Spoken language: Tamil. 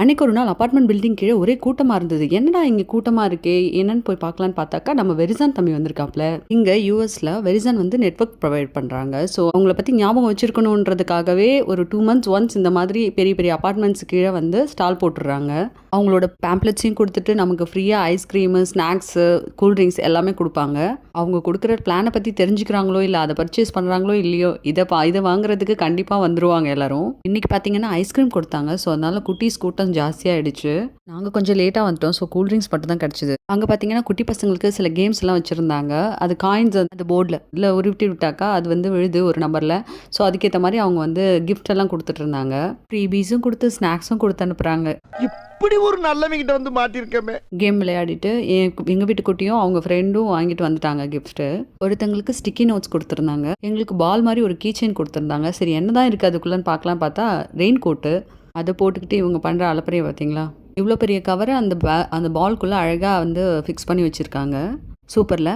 அன்னைக்கு ஒரு நாள் அப்பார்ட்மெண்ட் பில்டிங் கீழே ஒரே கூட்டமாக இருந்தது. என்னடா இங்கே கூட்டமாக இருக்கே? என்னன்னு போய் பார்க்கலான்னு பார்த்தாக்கா நம்ம வெரிசான் தம்பி வந்திருக்காப்ல இங்கே யூஎஸில் வெரிசான் வந்து நெட்ஒர்க் ப்ரொவைட் பண்ணுறாங்க ஸோ அவங்கள பற்றி ஞாபகம் வச்சிருக்கணுன்றதுக்காகவே ஒரு டூ மந்த்ஸ் ஒன்ஸ் இந்த மாதிரி பெரிய பெரிய அப்பார்ட்மெண்ட்ஸ் கீழே வந்து ஸ்டால் போட்டுடுறாங்க. அவங்களோட பேம்ப்ளெட்ஸையும் கொடுத்துட்டு நமக்கு ஃப்ரீயாக ஐஸ்கிரீமு ஸ்நாக்ஸு கூல்ட்ரிங்க்ஸ் எல்லாமே கொடுப்பாங்க. அவங்க கொடுக்குற பிளானை பற்றி தெரிஞ்சுக்கிறாங்களோ இல்லை அதை பர்ச்சேஸ் பண்ணுறாங்களோ இல்லையோ இதை பா இதை வாங்குறதுக்கு கண்டிப்பாக வந்துருவாங்க எல்லாரும். இன்றைக்கி பார்த்தீங்கன்னா ஐஸ்கிரீம் கொடுத்தாங்க. ஸோ அதனால் குட்டீஸ் கூட்டம் ஜாஸ்தியாகிடுச்சு நாங்கள் கொஞ்சம் லேட்டாக வந்துட்டோம். ஸோ கூல்ட்ரிங்க்ஸ் மட்டும் தான் கிடச்சிது. அங்கே பார்த்தீங்கன்னா குட்டி பசங்களுக்கு சில கேம்ஸ் எல்லாம் வச்சுருந்தாங்க. அது காயின்ஸ் அந்த போர்டில் இல்லை உருட்டி விட்டாக்கா அது வந்து விழுது ஒரு நம்பரில் ஸோ அதுக்கேற்ற மாதிரி அவங்க வந்து gift எல்லாம் கொடுத்துட்டு இருந்தாங்க. ஃப்ரீபீஸும் கொடுத்து ஸ்நாக்ஸும் கொடுத்து அனுப்புகிறாங்க இப்படி ஒரு நல்லவங்கிட்ட வந்து மாட்டிருக்கமே. கேம் விளையாடிட்டு எங்கள் வீட்டு குட்டியும் அவங்க ஃப்ரெண்டும் வாங்கிட்டு வந்துட்டாங்க கிஃப்ட்டு ஒருத்தங்களுக்கு ஸ்டிக்கி நோட்ஸ் கொடுத்துருந்தாங்க. எங்களுக்கு பால் மாதிரி ஒரு கீச்செயின் கொடுத்துருந்தாங்க. சரி என்ன தான் இருக்குது அதுக்குள்ளேன்னு பார்க்கலாம் பார்த்தா ரெயின் கோட்டு அதை போட்டுக்கிட்டு இவங்க பண்ணுற அலப்பறையை பார்த்தீங்களா இவ்வளோ பெரிய கவரை அந்த பே அந்த பால்குள்ளே அழகாக வந்து ஃபிக்ஸ் பண்ணி வச்சுருக்காங்க. சூப்பரில்.